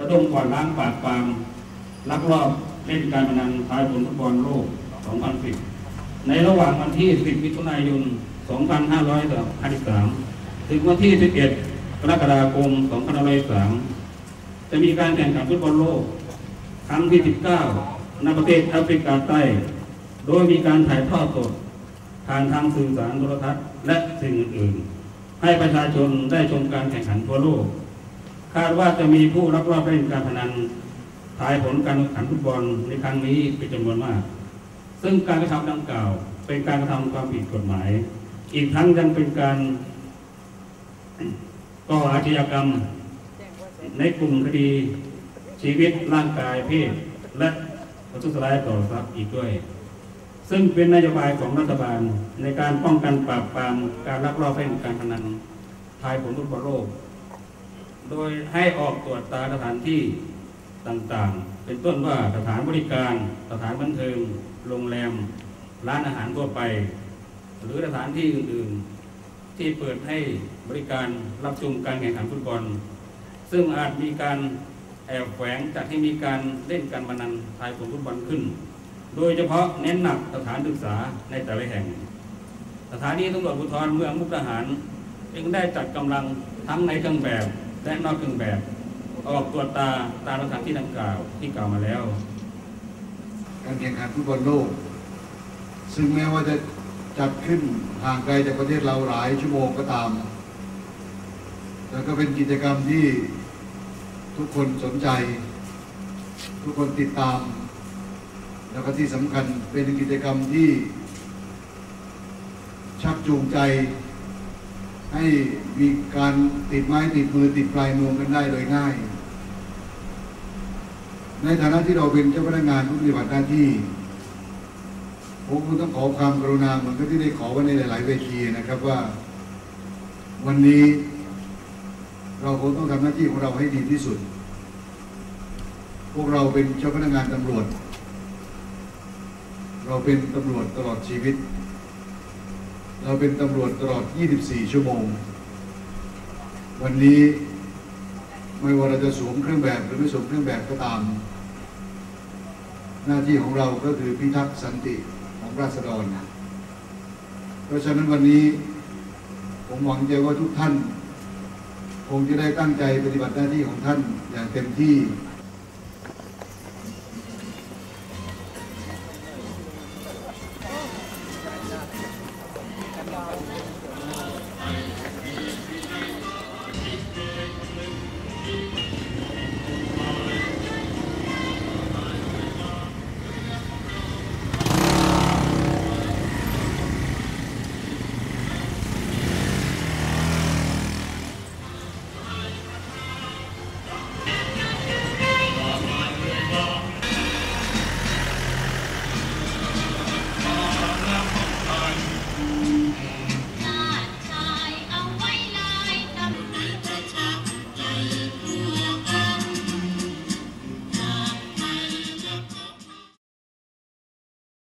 ระดมกวาดล้างปราบปรามลักลอบเล่นการพนันทายผลฟุตบอลโลก 2010 ในระหว่างวันที่ 10 มิถุนายน 2553 ถึงวันที่ 11 กรกฎาคม 2503จะมีการแข่งขันฟุตบอลโลก ครั้งที่ 19 ในประเทศแอฟริกาใต้ โดยมีการถ่ายทอดสดผ่านทางสื่อสารโทรทัศน์และสิ่งอื่นๆ ให้ประชาชนได้ชมการแข่งขันทั่วโลก คาดว่าจะมีผู้รับรอบเล่นการพนันทายผลการแข่งขันฟุตบอลในครั้งนี้เป็นจำนวนมาก ซึ่งการกระทำดังกล่าว เป็นการกระทำความผิดกฎหมาย อีกทั้งยังเป็นการก่ออาชญากรรม ในกลุ่มคดีชีวิตร่างกายเพศและประทุษร้ายต่อทรัพย์อีกด้วย ซึ่งเป็นนโยบายของรัฐบาลในการป้องกันปราบปรามการลักลอบเล่นการพนันทายผลฟุตบอลโลก โดยให้ออกตรวจตาสถานที่ต่างๆ เป็นต้นว่าสถานบริการ สถานบันเทิง โรงแรม ร้านอาหารทั่วไป หรือสถานที่อื่นๆ ที่เปิดให้บริการรับชมการแข่งขันฟุตบอล ซึ่งอาจมีการแอบแฝงจัดให้มีการเล่นการพนันทายผลฟุตบอลขึ้น โดยเฉพาะเน้นหนักสถานศึกษาในแต่ละแห่ง สถานีตำรวจภูธรเมืองมุกดาหาร จึงได้จัดกำลังทั้งในเครื่องแบบ และนอกเครื่องแบบ ออกตรวตาตามสถานที่ดังกล่าวที่กล่าวมาแล้ว การแข่งขันฟุตบอลโลก ซึ่งแม้ว่าจะจัดขึ้นห่างไกลจากประเทศเราหลายชั่วโมงก็ตาม แล้วก็เป็นกิจกรรมที่ทุกคนสนใจ ทุกคนติดตาม แล้วก็ที่สำคัญเป็นกิจกรรมที่ชักจูงใจ ให้มีการติดไม้ติดมือติดปลายนวมกันได้โดยง่าย ในฐานะที่เราเป็นเจ้าพนักงานผู้ปฏิบัติหน้าที่ผมคงต้องขอความกรุณาเหมือนกับที่ได้ขอไว้ในหลาย ๆ เวทีนะครับว่า วันนี้ เราคงต้องทำหน้าที่ของเราให้ดีที่สุด พวกเราเป็นเจ้าพนักงานตำรวจ เราเป็นตำรวจตลอดชีวิต เราเป็นตำรวจตลอด 24 ชั่วโมง วันนี้ไม่ว่าเราจะสวมเครื่องแบบหรือไม่สวมเครื่องแบบก็ตาม หน้าที่ของเราก็คือพิทักษ์สันติของราษฎร เพราะฉะนั้นวันนี้ผมหวังใจว่าทุกท่าน คงจะได้ตั้งใจปฏิบัติหน้าที่ของท่านอย่างเต็มที่